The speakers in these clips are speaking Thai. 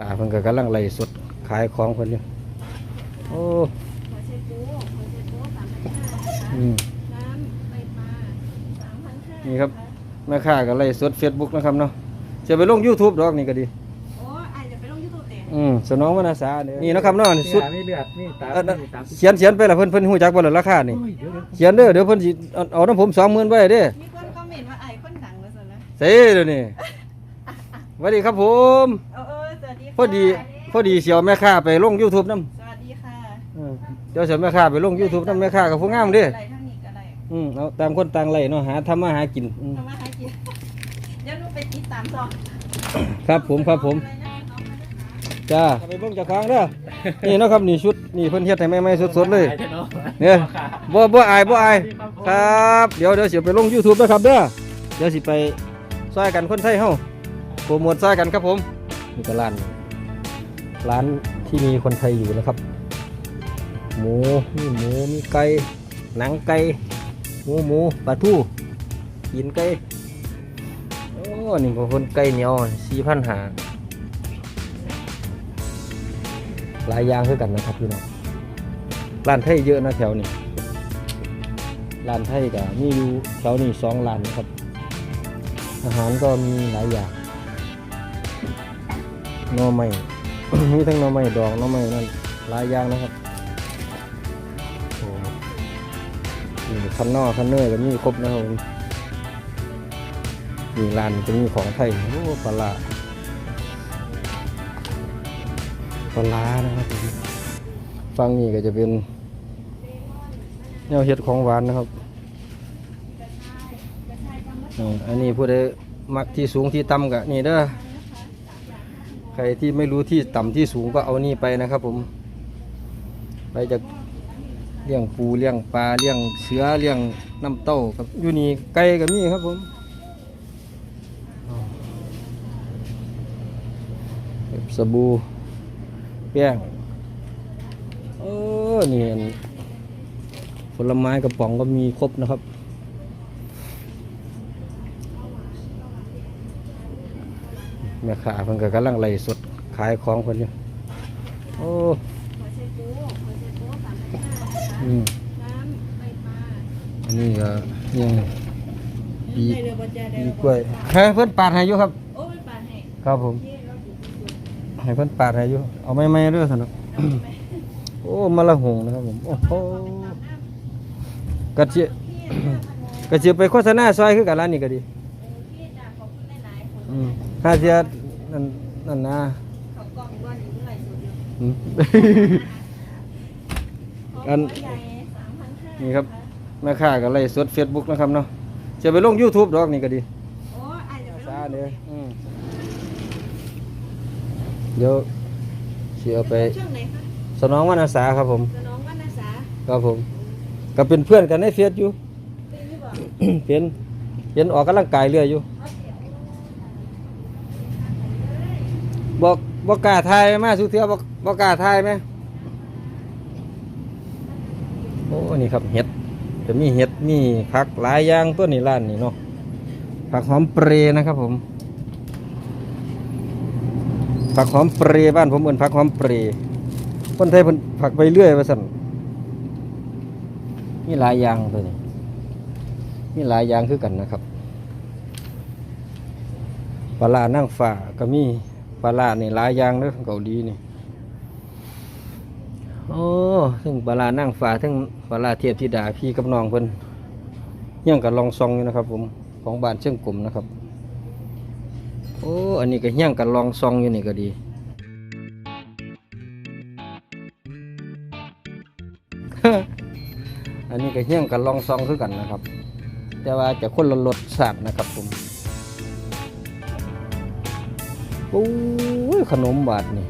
ตาเพิ่นก็กำลังไล่สดขายของเพิ่นอยู่โอ้หัวไชโป๊หัวไชโป๊สามพันห้าอืมน้ำใบปลาสามพันห้านี่ครับแม่ค้าก็ไล่สด Facebook นะครับเนาะจะไปลง YouTube ดอกนี่ก็ดีโอ้อาจจะไปลงยูทูบเตะอืมสนองวรรณสาเนี่ยนี่เนาะครับเนาะนี่สุดมีเลือดมีตาเอ่อมีตาเขียนเขียนไปละเพิ่นเพิ่นฮู้จักบ่ล่ะราคานี่โอ้ยเดี๋ยวเดี๋ยวเขียนเด้อเดี๋ยวเพิ่นสิเอาเอาน้ำผม20,000ไว้เด้มีคนคอมเมนต์ว่าไอ้คนดังแล้วสินะเซ่เดี๋ยวนี้สวัสดีครับผม พอดีพอดีเสียวแม่ค้าไปลง YouTube นำสวัสดีค่ะเดี๋ยวเสียวแม่ค้าไปลง YouTube นำแม่ค้ากับผู้งามเด้อะไรทั้งนี้ก็ได้อืมเอาตามคนต่างไล่เนาะหาทำมาหากินอืมทำมาหากินเดี๋ยวหนูไปติดตามต่อครับผมครับผม อะไรนะน้องมานะคะจ้าไปเบิ่งเจากค้างเด้อ นี่เนาะครับนี่ชุดนี่เพิ่นเฮ็ดให้ใหม่ๆสดๆเลยเนาะเนี่ยบ่บ่อายบ่อายครับ เดี๋ยวเดี๋ยวสิไปลง YouTube นะครับเด้อเดี๋ยวสิไปซอยกันคนไทยเฮาโปรโมทซอยกันครับผมนี่ก็ร้าน ร้านที่มีคนไทยอยู่นะครับ หมูมีหมูมีไก่หนังไก่หมูหมูปลาทูกินไก่โอ้นี่บางคนไก่เหนียว4,500หลายอย่างคือกันนะครับพี่น้องร้านไทยเยอะนะแถวนี้ร้านไทยก็มีอยู่แถวนี้สองร้านนะครับ อาหารก็มีหลายอย่างน่อไม้ มีทั้งหน่อไม้ดองหน่อไม้นั่นหลายอย่างนะครับโอ้นี่คันนอคันเนอร์ก็มีครบนะครับมนี่ร้านจะมีของไทยโอ้ปลาปลานะครับฟังนี่ก็จะเป็นแนวเห็ดของหวานนะครับอันนี้ผู้ใดมักที่สูงที่ต่ำก็นี่เด้อ ใครที่ไม่รู้ที่ต่ำที่สูงก็เอานี่ไปนะครับ ผม ไปจากเลี้ยงปูเลี้ยงปลาเลี้ยงเสือเลี้ยงน้ำเต้าครับอยู่นี่ไก่ก็มีครับผมสบู่แป้งเออนี่อันผลไม้กระป๋องก็มีครบนะครับ แม่ค้าเพิ่นก็กำลังไล่สดขายของเพิ่นอยู่โอ้หัวไชโป๊หัวไชโป๊สามพันห้าอืมน้ำใบปลาอันนี้ก็ยังปีได้เรือบอลแจได้มีเรือกล้วยให้เพิ่นปาดให้อยู่ครับโอ้เป็นปลาให้ครับผมที่เราถูกให้เพิ่นปาดให้อยู่เอาไม่ไม่เด้อสนุกโอ้มะละหงนะครับผมโอ้โหกระเจียกระเจียไปโฆษณาซอยคือกันร้านนี้ก็ดีพี่จากขอบคุณหลายๆคนอืม ห้าเจียนั่นนั่นนะเขากล่องว่าอยู่เมื่อไหร่สุดอยู่อืม อันใหญ่สามพันห้านี่ครับแม่ค้าก็ไล่สด Facebook นะครับเนาะจะไปลง YouTube ดอกนี่ก็ดี โอ้อาจจะไปลซางเด้ออืมเดี๋ยวสิเอาไป ช่วงไหนคะสนองวรรณสาครับผมสนองวันอาสาครับผม ก็เป็นเพื่อนกันในเฟซอยู่เป็นหรือเปล่า เป็นเห็นออกกำลังกายเรื่อยอยู่ เอาเสียง บอกบอกกล้าทายมาสุเทียบอกบอกกล้าทายไหมโอ้นี่ครับเห็ดจะมีเห็ดมีผักหลายอย่างตัวนี้ร้านนี่เนาะผักหอมเปรย์นะครับผมผักหอมเปรย์บ้านผมเอินผักหอมเปรย์คนไทยเพิ่นผักไปเรื่อยว่าสั่นมีหลายอย่างตัวนี้มีหลายอย่างคือกันนะครับปลาร้านั่งฝ่าก็มี ปลาร้านี่หลายอย่างเด้อเกาหลีนี่โอ้ถึงปลาร้านั่งฟ้าถึงปลาร้าเทียบธิดาพี่กับน้องเพิ่นยังกับลองซองอยู่นะครับผมของบ้านเชียงกลุ่มนะครับ โอ้อันนี้ก็ยังกับลองซองอยู่นี่ก็ดีอันนี้ก็เฮี้ยงกับลองซองคือกันนะครับ แต่ว่าจะคนละรสชาตินะครับผม โอ้ยขนมบาทนี่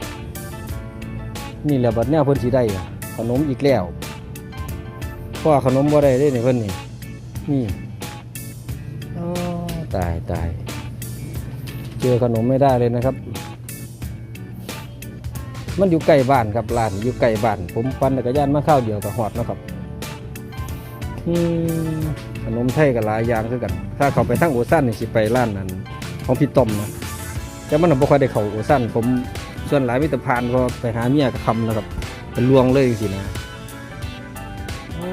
นี่แหละบัดเนี้ยเพิ่นสิได้ ขนมอีกแล้วเพราะว่าขนมบ่ได้เด้นี่เพิ่นนี่ นี่ตายตายเจอขนมไม่ได้เลยนะครับ มันอยู่ใกล้บ้านครับร้านอยู่ใกล้บ้าน ผมปั่นจักรยานมาข้าวเดียวกับหอดนะครับขนมไทยกับหลายอย่างคือกัน ถ้าเขาไปทั้งโอซันนี่สิไปร้านนั้น ของพี่ต้มนะ แต่มันบ่ค่อยได้เข้าโอซันผมส่วนหลายมิตรพานพอไปหาเมียก็คำแล้วครับเป็นลวงเลยจริงๆนะโอ้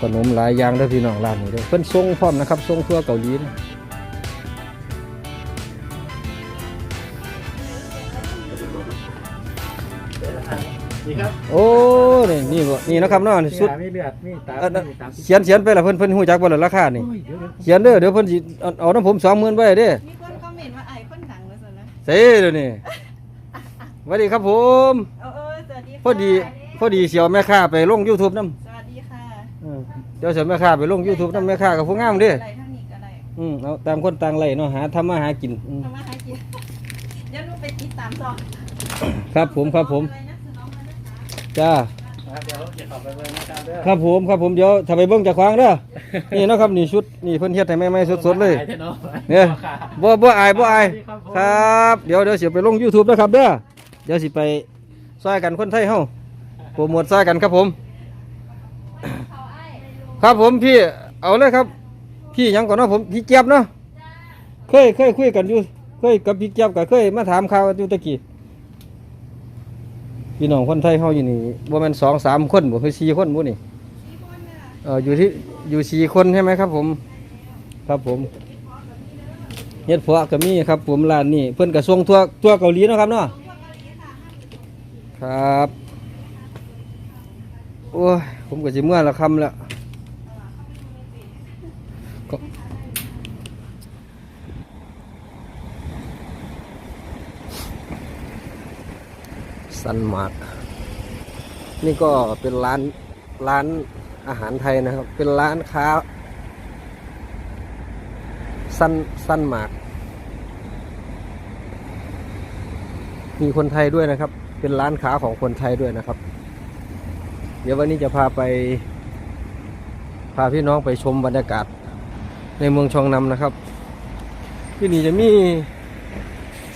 ขนมหลายอย่างเด้อพี่น้องร้านนี้เด้อเพิ่นส่งพร้อมนะครับส่งทั่วเกาหลีนะนี่ครับโอ้นี่นี่บ่นี่นะครับเนาะนี่มีสุดหามีเลือดมีตาเอ่อมีตามเขียนเขียนไปละเพิ่นเพิ่นฮู้จักบ่ล่ะราคานี่โอ้ยเดี๋ยวเดี๋ยวเขียนเด้อเดี๋ยวเพิ่นสิเอาเอาน้ำผม20,000ไว้เด้มีคนคอมเมนต์ว่าไอ้คนดัง เลยสินะเซ่เดี๋ยวนี้สวัสดีครับผม เออเออสวัสดีค่ะพอดีพอดีเสียวแม่ค้าไปลง YouTube นำสวัสดีค่ะเดี๋ยวเสียวแม่ค้าไปลง YouTube นำแม่ค้ากับผู้งามเด้อะไรทั้งนี้ก็ได้อืมเอาตามคนต่างไล่เนาะหาทำมาหากินอืมทำมาหากินเดี๋ยวหนูไปติดตามซองครับผมครับผม อะไรนะคือน้องมาด้วยค่ะจ้า ครับเดี๋ยวเดี๋ยวขอไปเบิ่งนะครับเด้อครับผมครับผมเดี๋ยวถ้าไปเบิ่งจากขวางเด้อนี่เนาะครับนี่ชุดนี่เพิ่นเฮ็ดให้ใหม่ๆสดๆเลยหาเนาะเนี่ยบ่บ่อายบ่อายครับผมครับ เดี๋ยวเดี๋ยวสิไปลง YouTube นะครับเด้อเดี๋ยวสิไปซอยกันคนไทยเฮาโปรโมทซอยกันครับผมเขาไอ้ครับผมพี่เอาเลยครับ พี่หยังก่อนเนาะผมพี่เจี๊ยบเนาะเคยเคยคุยกันอยู่เคยกับพี่เจี๊ยบก็เคยมาถามข่าวกันอยู่ตะกี้ พี่น้องคนไทยเฮาอยู่นี่บ่แม่นสองสามคนบ่คือสี่คนบ่นี่มีคนเนี่อออยู่ที่อยู่สี่คนใช่ไหมครับผม ครับผมเฮ็ดพาะก็มีครับ ผมร้านนี้เพิ่นก็ส่งทั่วทั่วเกาหลีเนาะครับเนาะครับโอ้ยผมก็สิเมื่อละคำแล้วก็ สันมาร์กนี่ก็เป็นร้านร้านอาหารไทยนะครับ เป็นร้านค้าสันสันมาร์กมีคนไทยด้วยนะครับ เป็นร้านค้าของคนไทยด้วยนะครับ เดี๋ยววันนี้จะพาไป พาพี่น้องไปชมบรรยากาศ ในเมืองชองนำนะครับ ที่นี่จะมี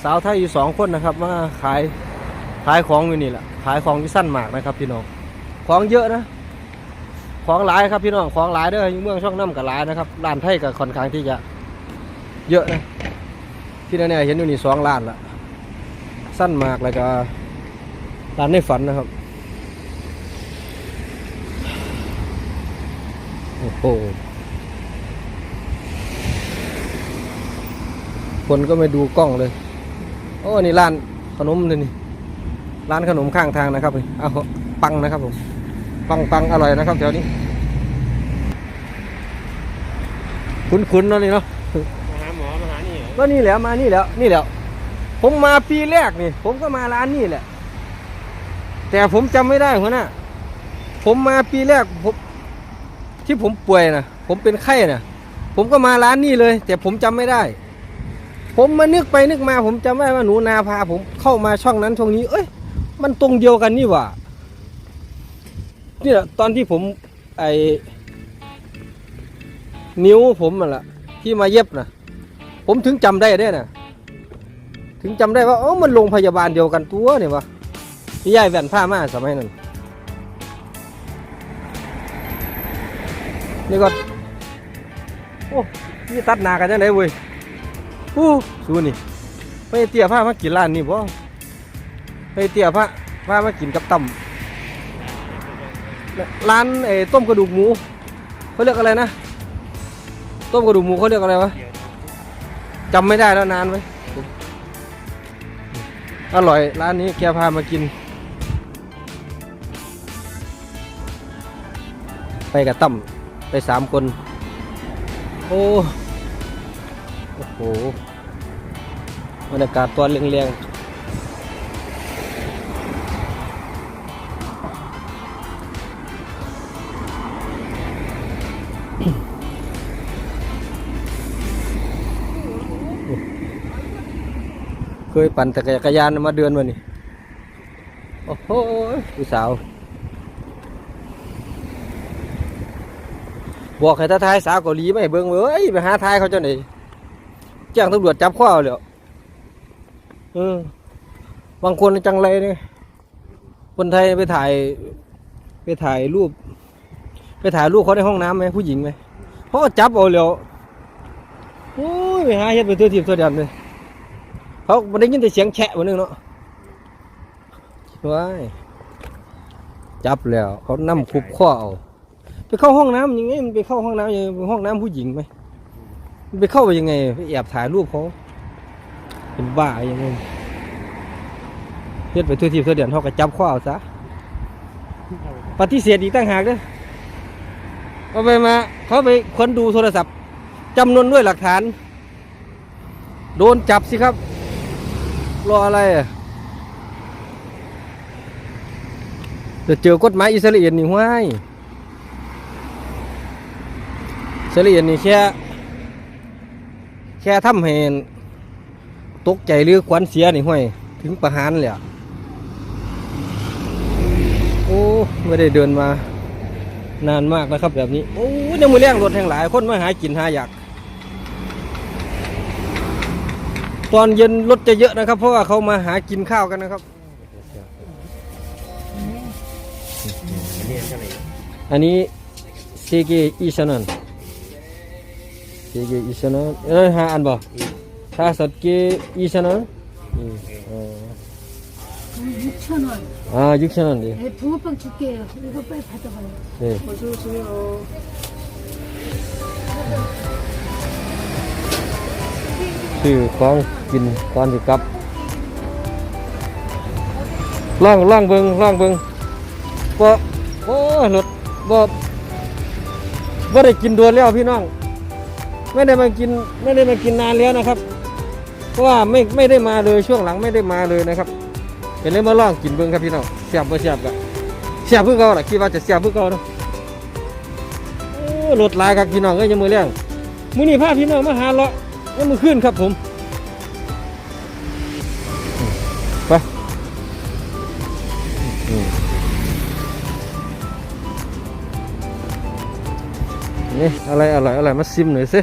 สาวไทยอยู่สองคนนะครับมาขาย ขายของอยู่นี่แหละขายของที่สั้นมากนะครับพี่น้องของเยอะนะของหลายครับพี่น้องของหลายเด้อยู่เมืองช่องน้ำกับหลายนะครับร้านไทยกับค่อนข้างที่จะเยอะนะที่แน่ๆเห็นอยู่นี่สองร้านละสั้นมากแล้วก็ร้านในฝันนะครับโอ้โหคนก็ไม่ดูกล้องเลย โอ้นี่ร้านขนมเลยนี่ ร้านขนมข้างทางนะครับนี่เอาปังนะครับผมปังปังอร่อยนะครับแถวนี้ คุ้นๆเนาะนี่เนาะมาหาหมอมาหานี่ก็นี่แหละมานี่แหล้วนี่แหล้ว ผมมาปีแรกนี่ ผมก็มาร้านนี่แหละ แต่ผมจำไม่ได้หัวหน้าผมมาปีแรกผมที่ผมป่วยนะผมเป็นไข้นะผมก็มาร้านนี่เลย แต่ผมจำไม่ได้ ผมมานึกไปนึกมา ผมจำได้ว่าหนูนาพาผมเข้ามาช่องนั้นช่องนี้ เอ้ย มันตรงเดียวกันนี่หว่านี่แหละตอนที่ผมไอนิ้วผมมันละที่มาเย็บนะผมถึงจำได้ได้นะถึงจำได้ว่าเออมันโรงพยาบาลเดียวกันตัวเนี่ยวะพี่ยายแว่นผ้ามาสมัยนั้นนี่ก็โอ้นี่ตัดหนากันจังไดเว้ยผู้สูนี่ไปเตี้ยผ้ามากินร้านนี่บ่ ไปเตี้ยผ้าผ้ามากินกับตำร้านไอ้ต้มกระดูกหมูเขาเรียกอะไรนะ ต้มกระดูกหมูเขาเรียกอะไรวะจำไม่ได้แล้วนานไหมอร่อยร้านนี้แกพามากิน ไปกับตั้มไปสามคน โอ้โอ้โหบรรยากาศตอนเรียงๆ เคยปั่นจักรยานมาเดือนวันนี้โอ้โหผู้สาวบอกให้ท่าทายสาวเกาหลีไม่ให้เบิ่งเว้ยไปหาทายเขาเจ้าไหนแจ้งตำรวจจับข้อเอาแล้วเออบางคนจังไรเนี่ยคนไทยไปถ่าย ไปถ่ายรูป ไปถ่ายรูปเขาในห้องน้ำไหมผู้หญิงไหมเขาก็จับเอาแล้วโอ้ยไปหาเฮ็ดเป็นตัวทีมตัวเดียวเลย เขาไม่ได้ยินแต่เสียงแฉะวันนึงเนาะว้ายจับแล้ว เขานำคุบข้อเอาไปเข้าห้องน้ำยังไงมันไปเข้าห้องน้ำยังห้องน้ำผู้หญิงไหมมันไปเข้าไปยังไงไปแอบถ่ายรูปเขาเป็นบ้ายังไงเฮ็ดไปทั่วทีทั่วเดือนเขาก็จับข้อเอาซะปฏิเสธอีกตั้งหากเด้อเอาไปมาเขาไปค้นดูโทรศัพท์จำนวนด้วยหลักฐาน โดนจับสิครับ รออะไรอะจะเจอกฎหมายอิสราเอลนี่ห้วยอิสราเอลนี่แค่ แค่ทำให้ตกใจหรือขวัญเสียนี่ห้วยถึงประหารเลยอะโอ้ไม่ได้เดินมานานมากนะครับแบบนี้ โอ้ยังมือแรงรถแห่งหลาย คนมาหากินหาอยาก ตอนเย็นรถจะเยอะนะครับ เพราะว่าเขามาหากินข้าวกันนะครับ อันนี้เท่าไหร่ อันนี้เซเกอีชานันเซเกอีชานันเอ้ยหาอันบ่ถ้าสดเกอีชานันอืมอ๋อ 6천 원. อ่ายุคชานันดิ 네, 붕어빵 줄게요. 이거 빨리 받아가요. นี่ 어서 오세요. ชื่อของ กินก่อนสิกลับล่องล่องเบิงล่องเบิงบ่โอ้ยรถบ่บ่ได้กินโดวนแล้วพี่น้องไม่ได้มากินไม่ได้มากินนานแล้วนะครับ เพราะว่าไม่ไม่ได้มาเลยช่วงหลังไม่ได้มาเลยนะครับเป็นเลยมาล่องกินเบิ้งครับพี่น้องเสียบบ่เสียบกะเสียบเพื่อเก่าล่ะคิดว่าจะเสียบเพื่อเก่าเนาะโอ้รถลายครับพี่น้องก็ยังมือเลี้ยงมือนี้พาพี่น้องมาหาเลาะยังมือขึ้นครับผม นี่อะไรอร่อยอร่อยมาซิมหน่อยสิ